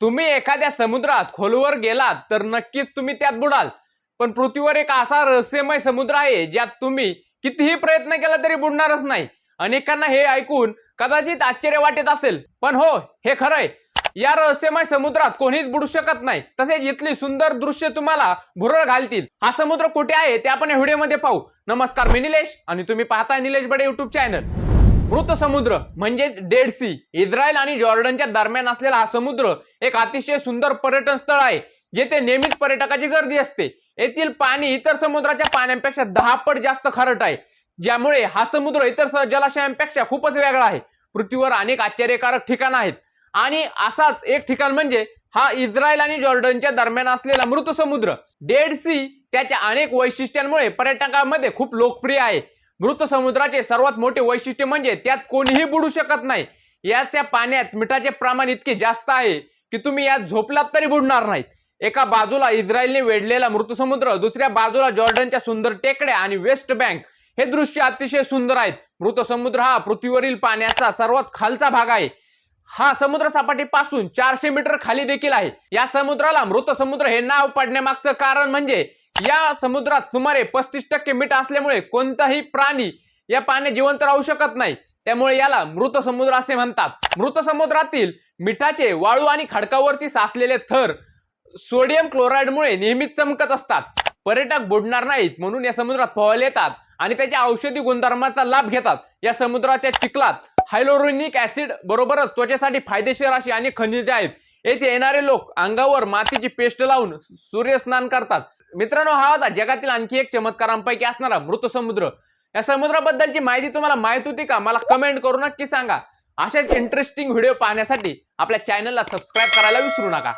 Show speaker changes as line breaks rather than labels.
तुम्ही एखाद्या समुद्रात खोलवर गेलात तर नक्कीच तुम्ही त्यात बुडाल. पण पृथ्वीवर एक असा रहस्यमय समुद्र आहे ज्यात तुम्ही कितीही प्रयत्न केला तरी बुडणारच नाही. अनेकांना हे ऐकून कदाचित आश्चर्य वाटत असेल. पण हो हे खरंय. या रहस्यमय समुद्रात कोणीच बुडू शकत नाही. तसेच इथली सुंदर दृश्य तुम्हाला भुरळ घालतील. हा समुद्र कुठे आहे ते आपण या व्हिडिओमध्ये पाहू. नमस्कार मी निलेश आणि तुम्ही पाहताय निलेश बडे युट्यूब चॅनल मृत समुद्र म्हणजेच डेड सी इस्रायल आणि जॉर्डनच्या दरम्यान असलेला हा समुद्र एक अतिशय सुंदर पर्यटन स्थळ आहे जेथे नेहमीच पर्यटकाची गर्दी असते. येथील पाणी इतर समुद्राच्या पाण्यापेक्षा दहा पट जास्त खारट आहे ज्यामुळे हा समुद्र इतर जलाशयांपेक्षा खूपच वेगळा आहे. पृथ्वीवर अनेक आश्चर्यकारक ठिकाण आहेत. आणि असाच एक ठिकाण म्हणजे हा इस्रायल आणि जॉर्डनच्या दरम्यान असलेला मृत समुद्र. डेड सी त्याच्या अनेक वैशिष्ट्यांमुळे पर्यटकांमध्ये खूप लोकप्रिय आहे. मृत समुद्राचे सर्वात मोठे वैशिष्ट्य म्हणजे त्यात कोणीही बुडू शकत नाही. याच्या पाण्यात मिठाचे प्रमाण इतके जास्त आहे की तुम्ही यात झोपलात तरी बुडणार नाहीत. एका बाजूला इस्रायलने वेढलेला मृत समुद्र दुसऱ्या बाजूला जॉर्डनच्या सुंदर टेकड्या आणि वेस्ट बँक. हे दृश्य अतिशय सुंदर आहेत. मृत समुद्र हा पृथ्वीवरील पाण्याचा सर्वात खालचा भाग आहे. हा समुद्र सपाटीपासून चारशे मीटर खाली देखील आहे. या समुद्राला मृत समुद्र हे नाव पडण्यामागचं कारण म्हणजे या समुद्रात सुमारे पस्तीस टक्के मीठ असल्यामुळे कोणताही प्राणी या पाण्यात जिवंत राहू शकत नाही. त्यामुळे याला मृत समुद्र असे म्हणतात. मृत समुद्रातील मिठाचे वाळू आणि खडकावरती साचलेले थर सोडियम क्लोराईडमुळे नेहमीच चमकत असतात. पर्यटक बुडणार नाहीत म्हणून या समुद्रात पोहायला येतात आणि त्याच्या औषधी गुणधर्माचा लाभ घेतात. या समुद्राच्या चिखलात हायलोरोनिक ऍसिड बरोबरच त्वचेसाठी फायदेशीर अशी अनेक खनिजे आहेत. येथे येणारे लोक अंगावर मातीची पेस्ट लावून सूर्यस्नान करतात. मित्रांनो हा होता जगातील आणखी एक चमत्कारांपैकी असणारा मृत समुद्र. या समुद्राबद्दलची माहिती तुम्हाला माहीत होती का? मला कमेंट करू नक्की सांगा. अशाच इंटरेस्टिंग व्हिडिओ पाहण्यासाठी आपल्या चॅनलला सबस्क्राईब करायला विसरू नका.